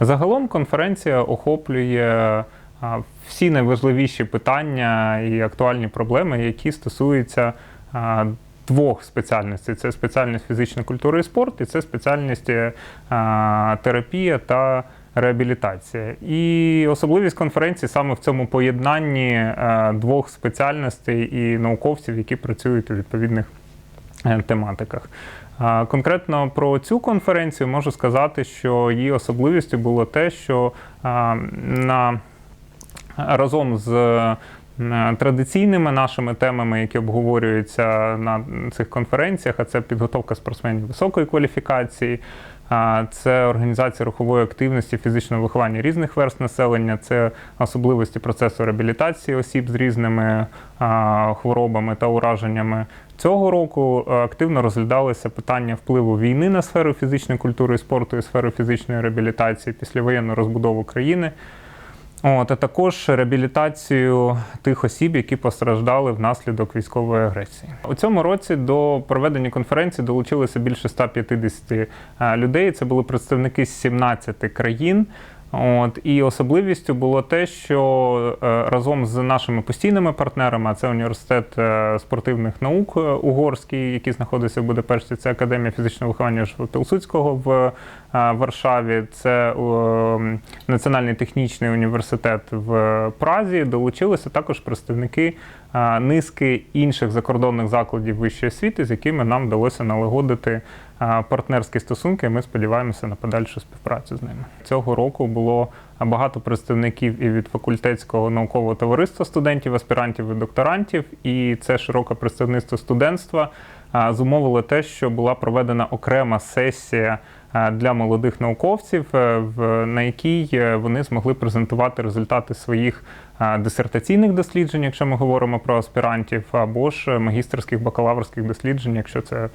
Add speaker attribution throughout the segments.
Speaker 1: Загалом конференція охоплює всі найважливіші питання і актуальні проблеми, які стосуються двох спеціальностей: це спеціальність фізична культура і спорт, і це спеціальність е, терапія та реабілітація. І особливість конференції саме в цьому поєднанні е, двох спеціальностей і науковців, які працюють у відповідних тематиках. Конкретно про цю конференцію можу сказати, що її особливістю було те, що на разом з е, традиційними нашими темами, які обговорюються на цих конференціях, а це підготовка спортсменів високої кваліфікації. Це організація рухової активності, фізичного виховання різних верст населення, це особливості процесу реабілітації осіб з різними хворобами та ураженнями. Цього року е, активно розглядалися питання впливу війни на сферу фізичної культури і спорту і сферу фізичної реабілітації, післявоєнну розбудову країни. От, а також реабілітацію тих осіб, які постраждали внаслідок військової агресії. У цьому році до проведення конференції долучилося більше 150 е, людей. Це були представники з 17 країн. От і особливістю було те, що е, разом з нашими постійними партнерами, а це університет е, спортивних наук е, угорський, який знаходиться в Будапешті, це академія фізичного виховання Пілсудського в Варшаві, це Національний технічний університет в Празі. Долучилися також представники низки інших закордонних закладів вищої освіти, з якими нам вдалося налагодити партнерські стосунки. Ми сподіваємося на подальшу співпрацю з ними. Цього року було багато представників і від факультетського наукового товариства студентів, аспірантів і докторантів, і це широке представництво студентства зумовило те, що була проведена окрема сесія для молодих науковців, е, в- на якій е, вони змогли презентувати результати своїх дисертаційних досліджень, якщо ми говоримо про аспірантів, або ж е, магістерських бакалаврських досліджень, якщо це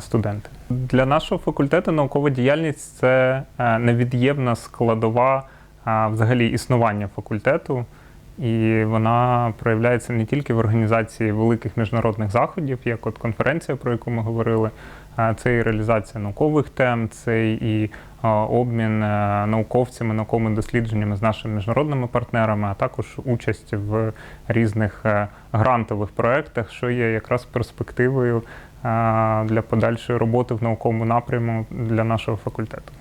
Speaker 1: студенти. Для нашого факультету наукова діяльність це е, невід'ємна складова взагалі існування факультету. І вона проявляється не тільки в організації великих міжнародних заходів, як от конференція, про яку ми говорили, це і реалізація наукових тем, це і обмін е, науковцями, науковими дослідженнями з нашими міжнародними партнерами, а також участь в різних е, грантових проєктах, що є якраз перспективою е, для подальшої роботи в науковому напряму для нашого факультету.